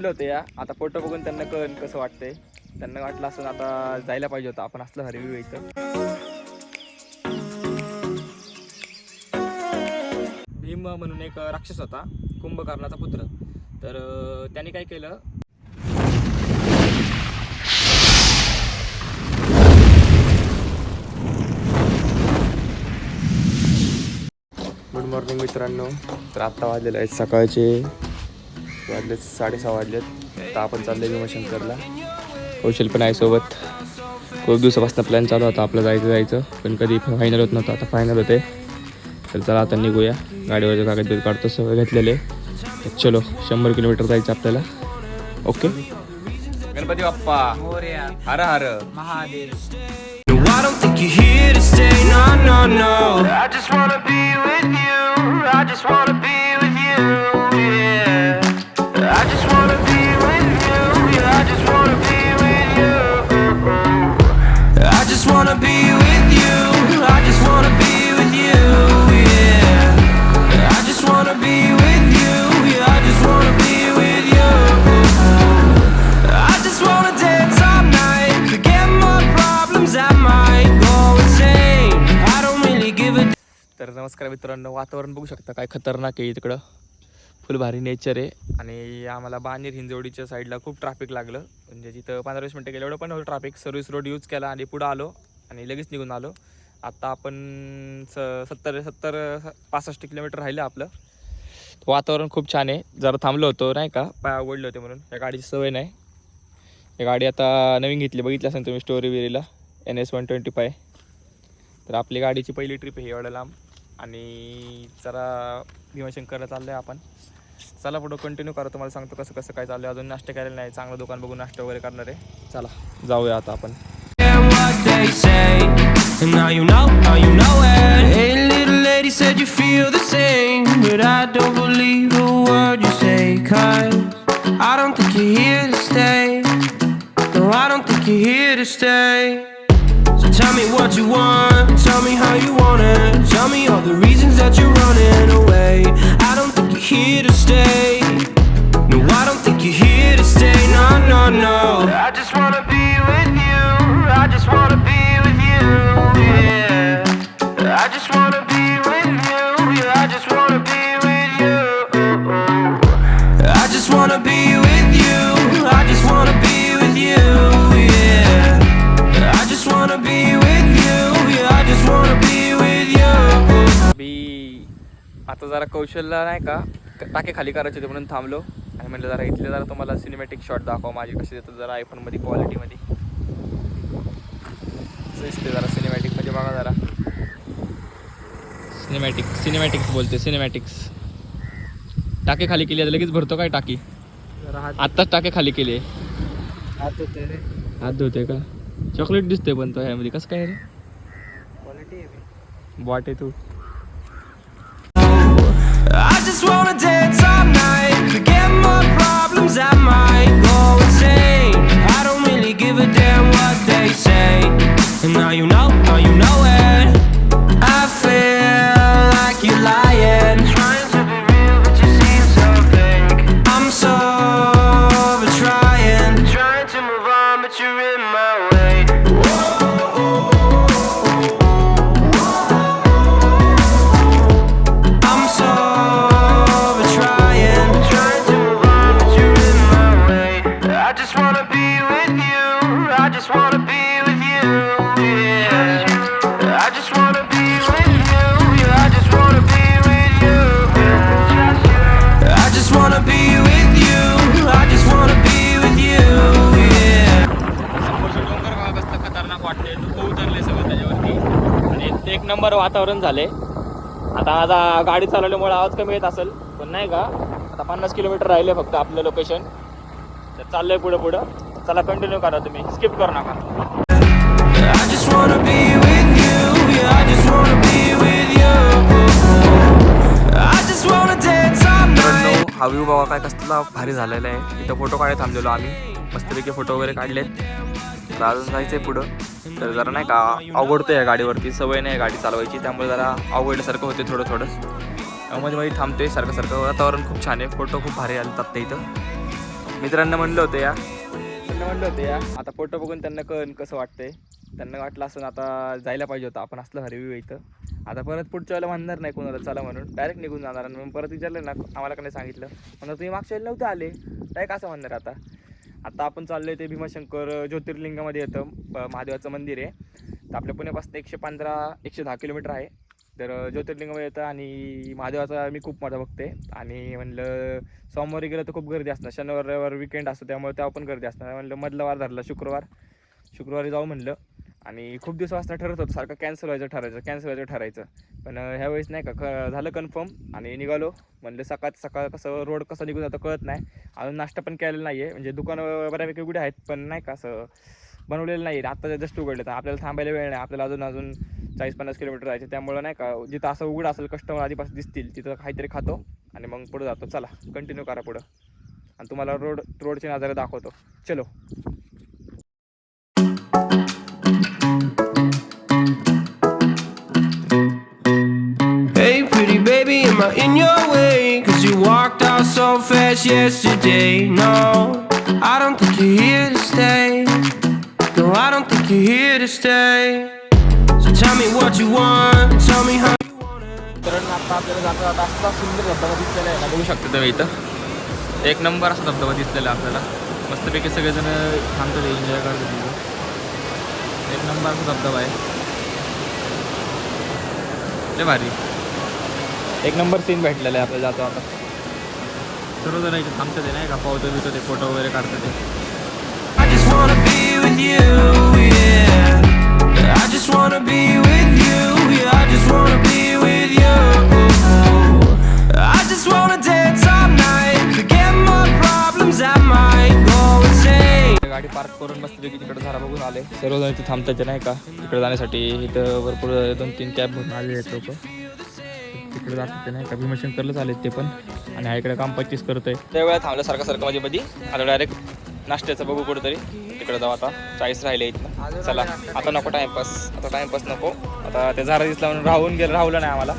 म्हणले होतं या. आता फोटो बघून त्यांना कळण कसं वाटतंय. त्यांना वाटलं असं आता जायला पाहिजे होतं. आपण असलं हरी व्ह्यू इथं. भीम म्हणून एक राक्षस होता. कुंभकर्णाचा पुत्र. तर त्याने काय केलं? गुड मॉर्निंग मित्रांनो. तर आत्ता वाजलेलं आहे सकाळचे. वाजले साडेसहा वाजलेत. आता आपण चाललोय भीमाशंकरला कौशल पण आहे सोबत. खूप दिवसापासून प्लॅन चालू होता आपलं जायचं जायचं. पण कधी फायनल होत नव्हतं आता फायनल होते तर चला आता निघूया. गाडीवरचे कागद काढतो सगळं घेतलेले. तर चलो शंभर किलोमीटर जायचं आपल्याला. ओके? गणपती बाप्पा. हर हर. No, I don't think you're here to stay. No, no, no. I just wanna be with तर नमस्कार मित्रांनो वातावरण बघू शकता काय खतरनाक आहे तिकडं फुल भारी नेचर आहे. आणि आम्हाला बानेर हिंजवडीच्या साईडला खूप ट्रॅफिक लागलं. म्हणजे जिथं पंधरा वीस मिनटं गेलं एवढं पण ट्रॅफिक सर्व्हिस रोड यूज केला आणि पुढं आलो आणि लगेच निघून आलो. आत्ता आपण स सत्तर सत्तर पासष्ट किलोमीटर राहिलं आपलं. वातावरण खूप छान आहे. जरा थांबलो होतो नाही का? पाय आवडले होते म्हणून. या गाडीची सवय नाही. ही गाडी आता नवीन घेतली. बघितली असेल तुम्ही story विरीला N S one twenty five. तर आपली गाडीची पहिली ट्रिप आहे एवढं लांब. आणि जरा भीमशंकरला चाललो आहे आपण. चला पुढं कंटिन्यू करा. तुम्हाला सांगतो कसं कसं काय चाललं अजून नाश्ता करायला नाही. चांगलं दुकान बघून नाश्ता वगैरे करणार आहे. चला जाऊया आता आपण. I don't think you're here to stay. Tell me what you want. Tell me how you want it. Tell me all the reasons that you're running away. I don't think you're here to stay. No, I don't think you're here to stay. No, no, no. I just wanna आता जरा कौशलला नाही का टाके खाली करायचे होते म्हणून थांबलो. आणि म्हटलं जरा इथले जरा तुम्हाला सिनेमॅटिक शॉट दाखवा माझी कशी देतात जरा आयफोनमध्ये क्वालिटीमध्ये दिसते जरा सिनेमॅटिकमध्ये बघा जरा. सिनेमॅटिक सिनेमॅटिक्स बोलते सिनेमॅटिक्स टाके खाली केली आता लगेच भरतो काय टाकी? आत्ताच टाके खाली केले. हात धुते का? चॉकलेट दिसते पण तो ह्यामध्ये कसं काय रे? बॉट आहे तू. And I go say I don't really give a damn what they say. And now you know, now you know it. Number वातावरण झाले आता माझा गाडी चालवल्यामुळे आवाज कमी येत असेल पण नाही का? आता पन्नास किलोमीटर राहिले फक्त आपलं लोकेशन तर चाललंय पुढं पुढं. चला कंटिन्यू करा तुम्ही. स्किप करू नका. हा व्ह्यू बघा काय कसला भारी झालेला आहे. इथं फोटो काढायला थांबलेलो आम्ही. मस्तपैकी फोटो वगैरे काढलेत. तर अजून जायचं आहे पुढं. तर जरा नाही का अवघडतं या गाडीवरती सवय नाही गाडी चालवायची त्यामुळे जरा आवडल्यासारखं होते थोडं थोडं मध्ये मध्ये थांबतोय सारखं सारखं वातावरण खूप छान आहे फोटो खूप भारी आले ते इथं. मित्रांना म्हणलं होतं या. त्यांना म्हणलं होतं या. आता फोटो बघून त्यांना कळण कसं वाटतंय. त्यांना वाटलं असं आता जायला पाहिजे होतं. आपण असलं हरवी इथं. आता परत पुढच्या वेळेला म्हणणार नाही कोणाला चला म्हणून. डायरेक्ट निघून जाणार आणि मग परत विचारलं ना आम्हाला काही नाही सांगितलं. म्हणून तुम्ही मागच्या वेळेला नव्हते आले. डायरेक्ट असं म्हणणार आता? आता आपण चाललोय ते भीमाशंकर ज्योतिर्लिंगामध्ये येतं महादेवाचं मंदिर आहे. तर आपल्या पुण्यापासून एकशे पंधरा एकशे दहा किलोमीटर आहे. तर ज्योतिर्लिंगामध्ये येतं आणि महादेवाचा मी खूप मोठा बघते आणि म्हणलं सोमवारी गेलं तर खूप गर्दी असणार. शनिवार रविवार विकेंड असतो त्यामुळे तेव्हा पण गर्दी असणार. म्हणलं मधला वार धरला शुक्रवार. शुक्रवारी जाऊ म्हणलं. आणि खूप दिवस दिवसापासून ठरत होतं. सारखं कॅन्सल व्हायचं ठरायचं कॅन्सल व्हायचं ठरायचं. पण ह्यावेळेस नाही का क झालं कन्फर्म आणि निघालो. म्हणलं सकाळ सकाळ कसं रोड कसं निघून जातं कळत नाही. अजून नाश्ता पण केलेला नाही आहे म्हणजे दुकानं बऱ्यापैकी उघडे आहेत पण नाही का असं बनवलेलं नाही. आता जस्ट उघडलं तर आपल्याला थांबायला वेळ नाही. आपल्याला अजून अजून चाळीस पन्नास किलोमीटर जायचं त्यामुळं नाही का जिथं असं उघड असेल कस्टमर आधीपासून दिसतील तिथं काहीतरी खातो आणि मग पुढं जातो. चला कंटिन्यू करा पुढं. आणि तुम्हाला रोड रोडचे नजारे दाखवतो. चलो. I in your way? Cause you walked out so fast yesterday. No, I don't think you're here to stay. No, I don't think you're here to stay. So tell me what you want, tell me how you want it. तर आता आपल्याला जाता जाता असा सुंदर धबधबा दिसलेला आहे ना बघू शकतो तुम्ही इथं एक नंबर असा धबधबा दिसलेला आपल्याला मस्तपैकी सगळेजण थांबतात एन्जॉय करतात तिथं एक नंबर असा धबधबा आहे लय भारी एक नंबर सीन भेटलेला आहे आपल्याला जातो आता सर्वजण इथे थांबतात आहे नाही का? पावतो बिवतो ते फोटो वगैरे काढतात ते. गाडी पार्क करून मस्तपैकी तिकडे झाला बघून आले. सर्वजण इथे थांबतात नाही का? तिकडे जाण्यासाठी इथं भरपूर दोन तीन कॅब भरून आले आहेत लोक. तिकडे जातात ते नाही का? भीमशंकरलाच आलेत ते पण. आणि हा इकडे काम पच्चीस करतोय. त्या वेळा थांबलं सारखं सारखं माझी मध्ये आता डायरेक्ट नाश्त्याचं बघू कुठेतरी. तिकडे जाऊ आता. चाळीस राहिले इथं चला आता नको टाइमपास आता टाइमपास नको. आता ते झारा दिसला म्हणून राहून गेलं राहुलं नाही आम्हाला.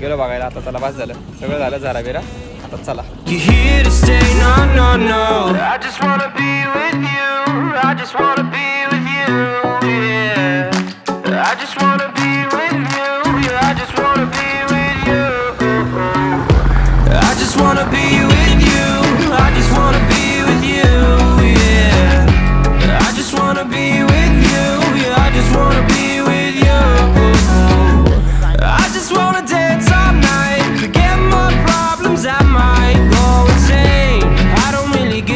गेलो बघायला आता त्याला बस झालं. सगळं झालं झारा बिरा आता चला.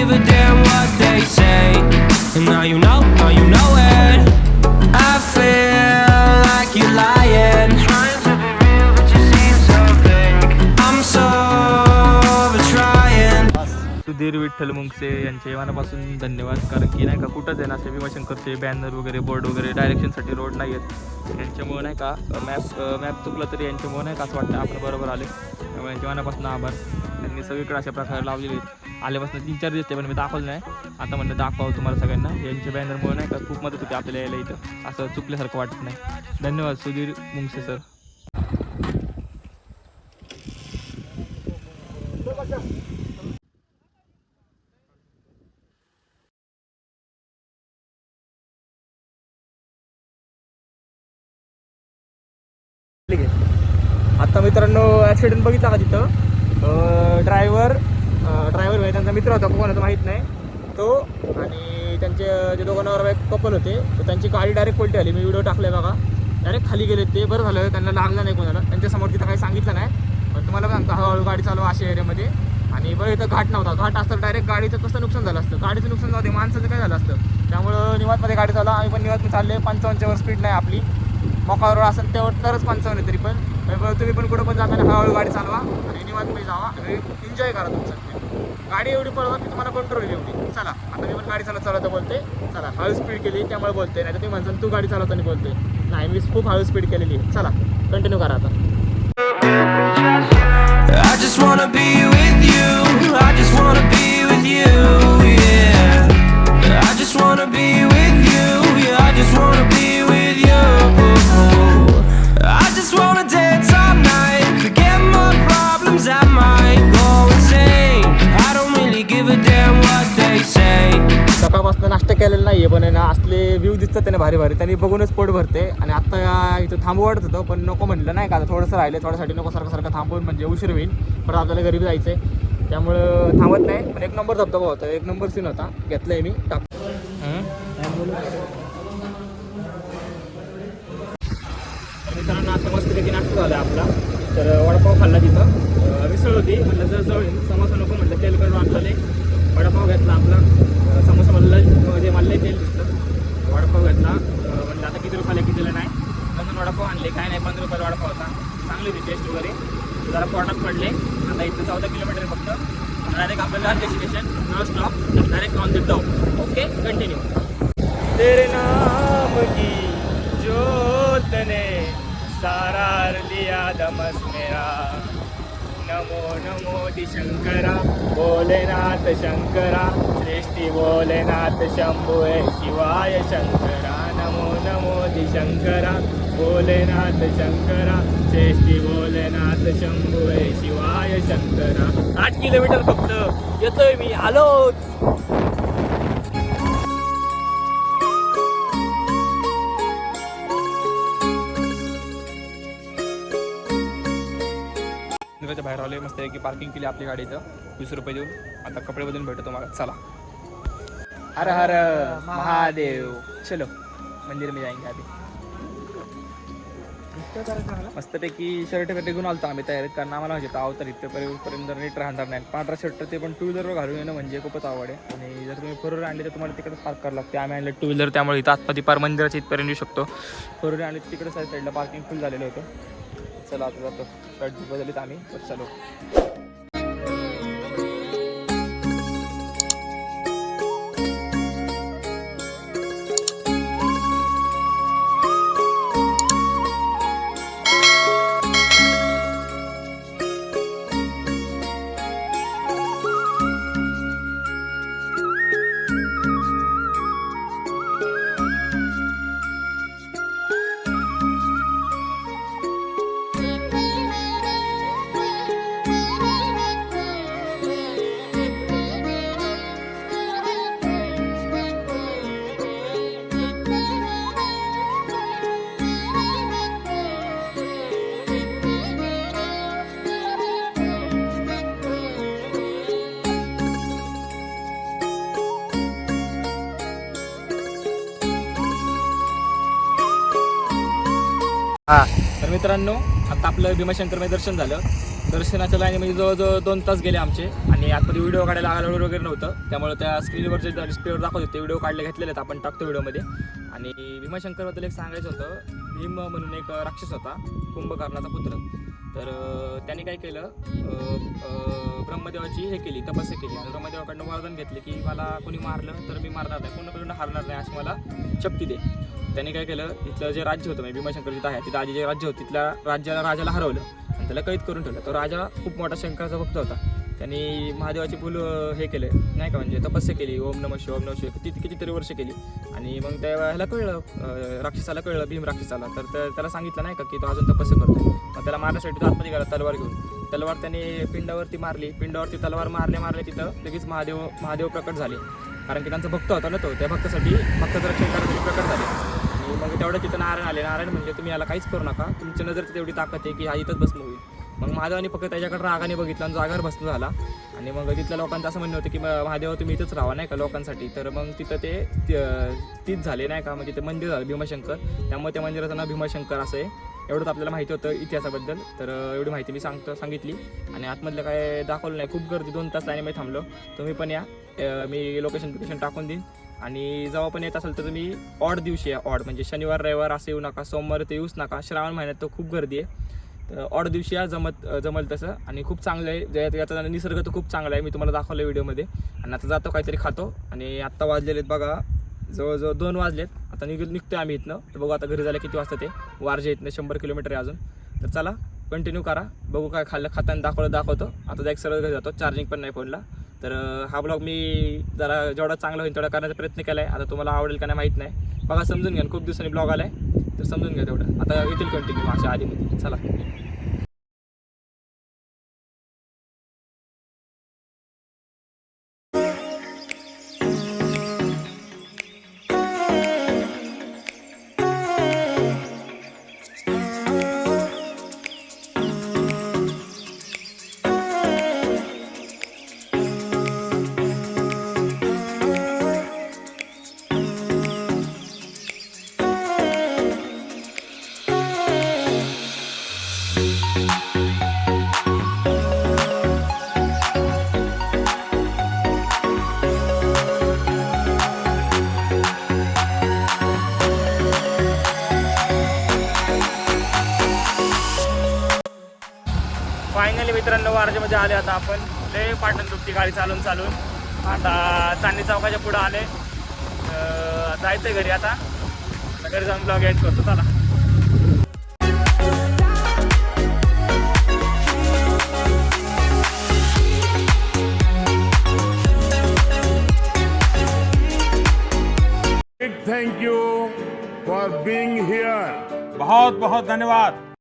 Give a damn what they say. And now you know, now you know it. I feel like you're lying. Trying to be real, but you seem so fake. I'm so trying. Sudhir Vitthal Mungase यांचे मनापासून धन्यवाद कारण की नाही का कुठंच आहे ना असे भीमाशंकरचे बॅनर वगैरे बोर्ड वगैरे डायरेक्शनसाठी रोड नाही आहेत यांच्यामुळे नाही का मॅप मॅप चुकला तरी यांच्यामुळे नाही का असं वाटतं आपण बरोबर आले त्यामुळे यांच्या मनापासून आभार. त्यांनी सगळीकडे अशा प्रकारे लावलेले आल्यापासून तीन चार दिसते पण मी दाखवलं नाही. आता म्हणलं दाखवावं तुम्हाला सगळ्यांना. यांच्या बॅनरमुळे नाही का खूप मदत होते आपल्याला यायला इथं. असं चुकल्यासारखं वाटत नाही. धन्यवाद सुधीर मुंगसे सर आता मित्रांनो ॲक्सिडेंट बघितला का तिथं? ड्रायव्हर ड्रायव्हर भाई त्यांचा मित्र होता कोण होता माहीत नाही. तो आणि त्यांचे जे दोघांवर एक कपल होते तर त्यांची गाडी डायरेक्ट पलटी आली मी व्हिडिओ टाकले बघा. डायरेक्ट खाली गेले ते. बरं झालं त्यांना लागलं नाही कोणाला. त्यांच्यासमोर तिथं काही सांगितलं नाही. पण तुम्हाला सांगतो हळूहळू गाडी चालवा अशा एरियामध्ये आणि बरं इथं घाट नव्हता. घाट असतं डायरेक्ट गाडीचं कसं नुकसान झालं असतं? गाडीचं नुकसान झालं माणसाचं काय झालं असतं? त्यामुळं निवातमध्ये गाडी चालवा. आम्ही पण निवात चालले पंचावन्नच्यावर स्पीड नाही आपली. मोकावर असेल तेव्हा तरच पंचावन्न तरी पण. तुम्ही पण कुठं पण जाताना हळूहळू गाडी चालवा आणि निवांतमध्ये जावा. आणि एन्जॉय करा तुमचं. गाडी एवढी पळवा की तुम्हाला कंट्रोल येईल एवढी. चला आता मी पण गाडी चालत चालवता बोलते चला हळू स्पीड केली त्यामुळे बोलते नाही तर तुम्ही म्हणसान तू गाडी चालवताना बोलते नाही मी खूप हळू स्पीड केलेली आहे. चला कंटिन्यू करा आता. I just wanna be वाजतापासून नाही आहे पण आहे ना असले व्ह्यू दिसतात त्याने भारी भारी. त्यांनी बघूनच पोट भरते. आणि आत्ता इथं थांबू वाटत होतं पण नको म्हटलं नाही का आता थोडंसं राहिलं थोड्यासाठी नको सारखं सारखं थांबून म्हणजे उशीर होईल परत आपल्याला घरी जायचं आहे त्यामुळं थांबत नाही. पण एक नंबर धबधबा होता. एक नंबर सीन होता. घेतला आहे मी. टाक. मित्रांनो आता मस्तपैकी नाश्ता झाला आपला. तर वडापाव खाल्ला तिथं. मिसळ होती. म्हटलं जर जवळ समोसा नको म्हटलं तेल आणलं वडापाव घेतला आपला. समोसा मला म्हणजे मला तेल दिसतं. वडापाव घेतला. म्हणजे आता किती रुपयाला कितीला नाही? नंतर वडापाव आणले. काय नाही पंधरा रुपयाला वडापाव होता. चांगली होती टेस्ट वगैरे. जरा पोटात पडले. आता इथं चौदा किलोमीटर आहे फक्त. डायरेक्ट आपल्याला destination no stop direct on the top okay continue तेरे नाम की ज्योत ने सारा लिया दमस मेरा। नमो नमो शंकरा भोलेनाथ शंकरा श्रेष्ठी भोलेनाथ शंभुए शिवाय शंकरा. नमो नमो शंकरा भोलेनाथ शंकरा श्रेष्ठी भोलेनाथ शंभुए शिवाय शंकरा. आठ किलोमीटर फक्त येतोय मी आलोच. मस्त आहे की पार्किंग केली आपली गाडी इथं वीस रुपये देऊन. आता कपडे बदलून भेटतो तुम्हाला. चला. हर हर महादेव. चलो मंदिर मी जाएंगे अभी मस्तपैकी शर्ट वगैरे घेऊन आलतो आम्ही तयारीत कारण आम्हाला म्हणजे ताव तर इथपर्यंत पर्यंत नीट राहणार नाही. पांढरा शर्ट ते पण टू व्हीलरवर घालून येणं म्हणजे खूपच आवड आहे. आणि जर तुम्ही फोर व्हीलर आणली तर तुम्हाला तिकडे पार्क करावं लागते. आम्ही आणलं टू व्हीलर त्यामुळे इथं आतमध्ये पार मंदिराच्या इथपर्यंत येऊ शकतो. फोर व्हीलर आणली तिकडे साईड साईडला पार्किंग फुल झालेलं होतं. चला आता जातो. शर्ट बदललीत आम्ही. तर चलो. हा. तर मित्रांनो आता आपलं भीमाशंकरमध्ये दर्शन झालं. दर्शनाच्या लाईनीमध्ये जवळजवळ दोन तास गेले आमचे. आणि आतमध्ये व्हिडिओ काढायला आला वगैरे नव्हतं. त्यामुळे त्या स्क्रीनवर जे डिस्प्लेवर दाखवत होते ते व्हिडिओ काढले घेतलेले आहेत आपण टाकतो व्हिडिओमध्ये आणि भीमाशंकरबद्दल एक सांगायचं होतं. भीम म्हणून एक राक्षस होता कुंभकर्णाचा पुत्र. तर त्याने काय केलं ब्रह्मदेवाची हे केली तपस्या केली. आणि ब्रह्मदेवाकडनं वरदान घेतले की मला कोणी मारलं तर मी मारणार नाही. कोणाकडून हारणार नाही अशी मला शक्ती दे. त्याने काय केलं तिथलं जे राज्य होतं म्हणजे भीमाशंकर जिथं आहे तिथं आधी जे राज्य होतं तिथल्या राज्याला राजाला हरवलं. आणि त्याला कैद करून ठेवलं. तो राजा खूप मोठा शंकराचा भक्त होता. त्यांनी महादेवाची फुल हे केले. नाही का म्हणजे तपस्या केली. ओम नम शिव ओम नम शिव किती कितीतरी वर्ष केली. आणि मग त्या ह्याला कळलं राक्षसाला कळलं भीम राक्षसाला. तर त्याला सांगितलं नाही का की तो अजून तपस्या करतो मग त्याला मारण्यासाठी तो आतमध्ये गेला तलवार घेऊन. तलवार त्याने पिंडावरती मारली. पिंडावरती तलवार मारले मारले तिथं लगेच महादेव महादेव प्रकट झाले. कारण की त्यांचा भक्त होता ना तो. त्या भक्तासाठी भक्ताचं रक्षण करण्यासाठी प्रकट झाले. आणि मग तेवढं तिथं नारायण आले. नारायण म्हणजे तुम्ही याला काहीच करू नका. तुमच्या नजर तेवढी ताकद आहे की हा इथंच भस्म होईल मग महादेवाने फक्त त्याच्याकडे रागाने बघितलं आणि जागावर भस्म झाला. आणि मग तिथल्या लोकांचं असं म्हणणं होतं की महादेवा महादेव तुम्ही इथंच राहा नाही का लोकांसाठी? तर मग तिथं ते त- तीच झाले नाही का? म्हणजे ते मंदिर झालं भीमाशंकर. त्यामुळे त्या मंदिराचं नाव भीमाशंकर असं आहे. एवढंच आपल्याला माहिती होतं इतिहासाबद्दल. तर एवढी माहिती मी सांगतो सांगितली. आणि आतमधलं काय दाखवलं नाही. खूप गर्दी दोन तास लाईनमध्ये थांबलो. तुम्ही पण या. मी लोकेशन लोकेशन टाकून देईन. आणि जेव्हा पण येत असेल तर तुम्ही ऑड दिवशी या ऑड म्हणजे शनिवार रविवार असं येऊ नका. सोमवार ते येऊच नका. श्रावण महिन्यात तर खूप गर्दी आहे. तर ऑड दिवशी या जमत जमल तसं. आणि खूप चांगलं आहे. ज्या- याचा निसर्ग तर खूप चांगला आहे. मी तुम्हाला दाखवलं व्हिडिओमध्ये. आणि आता जातो काहीतरी खातो. आणि आत्ता वाजलेले आहेत बघा. जवळजवळ दोन वाजलेत. आता निघ निघतोय आम्ही इथनं. तर बघू आता घरी जायला किती वाजता ते. वारजे इथनं शंभर किलोमीटर आहे अजून. तर चला कंटिन्यू करा. बघू काय खाल्लं खाताना दाखवलं दाखवतो. आता जायक एक सरळ घरी जातो. चार्जिंग पण नाही फोनला. तर हा ब्लॉग मी जरा जेवढा चांगला होईल तेवढा करण्याचा प्रयत्न केला आहे आता तुम्हाला आवडेल का नाही माहीत नाही. बघा समजून घ्या. खूप दिवसांनी ब्लॉग आला आहे तर समजून घ्या तेवढं. आता येतील कंटिन्यू माझ्या आधीमध्ये. चला. वारजेमध्ये आले आता आपण. लय पाटण दुपटी गाडी चालून चालून. आता चांदणी चौकाच्या पुढं आले. अं, जायचंय घरी आता. घरी जाऊन ब्लॉग एड करतो. चला. You for being here. बहुत बहुत धन्यवाद.